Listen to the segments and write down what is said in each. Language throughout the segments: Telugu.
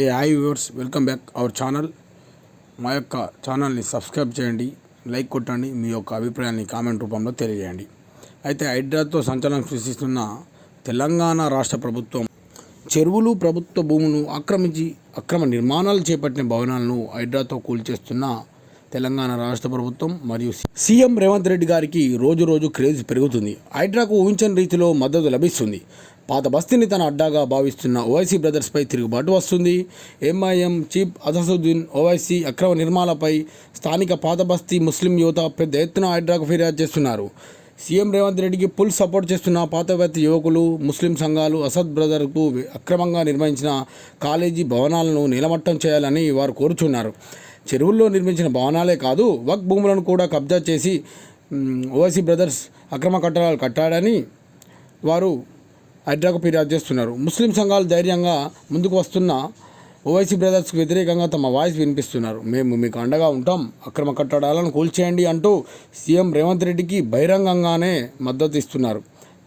Hey hi viewers welcome back our channel మా యొక్క ఛానల్ని సబ్స్క్రైబ్ చేయండి లైక్ కొట్టండి మీ యొక్క అభిప్రాయాన్ని కామెంట్ రూపంలో తెలియజేయండి. అయితే హైడ్రాతో సంచలనం సృష్టిస్తున్న తెలంగాణ రాష్ట్ర ప్రభుత్వం చెరువులు ప్రభుత్వ భూములను ఆక్రమించి అక్రమ నిర్మాణాలు చేపట్టిన భవనాలను హైడ్రాతో కూల్చేస్తున్న తెలంగాణ రాష్ట్ర ప్రభుత్వం మరియు సీఎం రేవంత్ రెడ్డి గారికి రోజు రోజు క్రేజ్ పెరుగుతుంది. హైడ్రాకు ఊహించని రీతిలో మద్దతు లభిస్తుంది. పాత బస్తీని తన అడ్డాగా భావిస్తున్న ఓవైసీ బ్రదర్స్పై తిరుగుబాటు వస్తుంది. ఎంఐఎం చీఫ్ అసదుద్దీన్ ఓవైసీ అక్రమ నిర్మాలపై స్థానిక పాత బస్తీ ముస్లిం యువత పెద్ద ఎత్తున హైడ్రాకు ఫిర్యాదు చేస్తున్నారు. సీఎం రేవంత్ రెడ్డికి ఫుల్ సపోర్ట్ చేస్తున్న పాతవేత్త యువకులు ముస్లిం సంఘాలు అసద్ బ్రదర్కు అక్రమంగా నిర్మించిన కాలేజీ భవనాలను నిలమట్టం చేయాలని వారు కోరుచున్నారు. చెరువుల్లో నిర్మించిన భవనాలే కాదు వక్ భూములను కూడా కబ్జా చేసి ఓవైసీ బ్రదర్స్ అక్రమ కట్టడాలు కట్టాడని వారు హైడ్రాకు ఫిర్యాదు చేస్తున్నారు. ముస్లిం సంఘాలు ధైర్యంగా ముందుకు వస్తున్న ఓవైసీ బ్రదర్స్కు వ్యతిరేకంగా తమ వాయిస్ వినిపిస్తున్నారు. మేము మీకు అండగా ఉంటాం. అక్రమ కట్టడాలను కూల్చేయండి అంటూ సీఎం రేవంత్ రెడ్డికి బహిరంగంగానే మద్దతు ఇస్తున్నారు.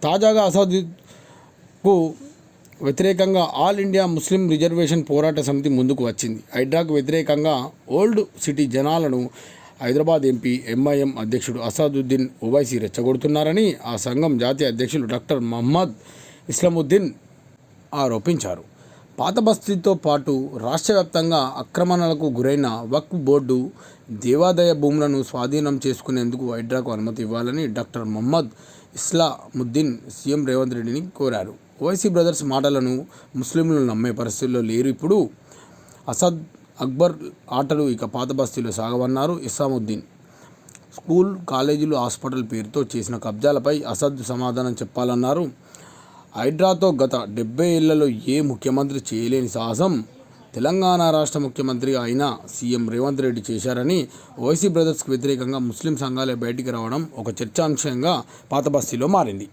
తాజాగా అసదుకు వ్యతిరేకంగా ఆల్ ఇండియా ముస్లిం రిజర్వేషన్ పోరాట సమితి ముందుకు వచ్చింది. హైడ్రాకు వ్యతిరేకంగా ఓల్డ్ సిటీ జనాలను హైదరాబాద్ ఎంపీ ఎంఐఎం అధ్యక్షుడు అసాదుద్దీన్ ఓవైసీ రెచ్చగొడుతున్నారని ఆ సంఘం జాతీయ అధ్యక్షులు డాక్టర్ మహమ్మద్ ఇస్లాముద్దీన్ ఆరోపించారు. పాత బస్తీతో పాటు రాష్ట్ర వ్యాప్తంగా ఆక్రమణలకు గురైన వక్ఫ్ బోర్డు దేవాదాయ భూములను స్వాధీనం చేసుకునేందుకు హైడ్రాకు అనుమతి ఇవ్వాలని డాక్టర్ మహమ్మద్ ఇస్లాముద్దీన్ సీఎం రేవంత్ రెడ్డిని కోరారు. ఓవైసీ బ్రదర్స్ మాటలను ముస్లింలు నమ్మే పరిస్థితుల్లో లేరు. ఇప్పుడు అసద్ అక్బర్ ఆటలు ఇక పాత బస్తీలో సాగవన్నారు ఇస్లాముద్దీన్. స్కూల్ కాలేజీలు హాస్పిటల్ పేరుతో చేసిన కబ్జాలపై అసద్ సమాధానం చెప్పాలన్నారు హైడ్రాతో గత డెబ్బై ఏళ్ళలో ఏ ముఖ్యమంత్రి చేయలేని సాహసం తెలంగాణ రాష్ట్ర ముఖ్యమంత్రి అయిన సీఎం రేవంత్ రెడ్డి చేశారని ఓసీ బ్రదర్స్కు వ్యతిరేకంగా ముస్లిం సంఘాలే బయటికి రావడం ఒక చర్చాంశంగా పాతబస్తీలో మారింది.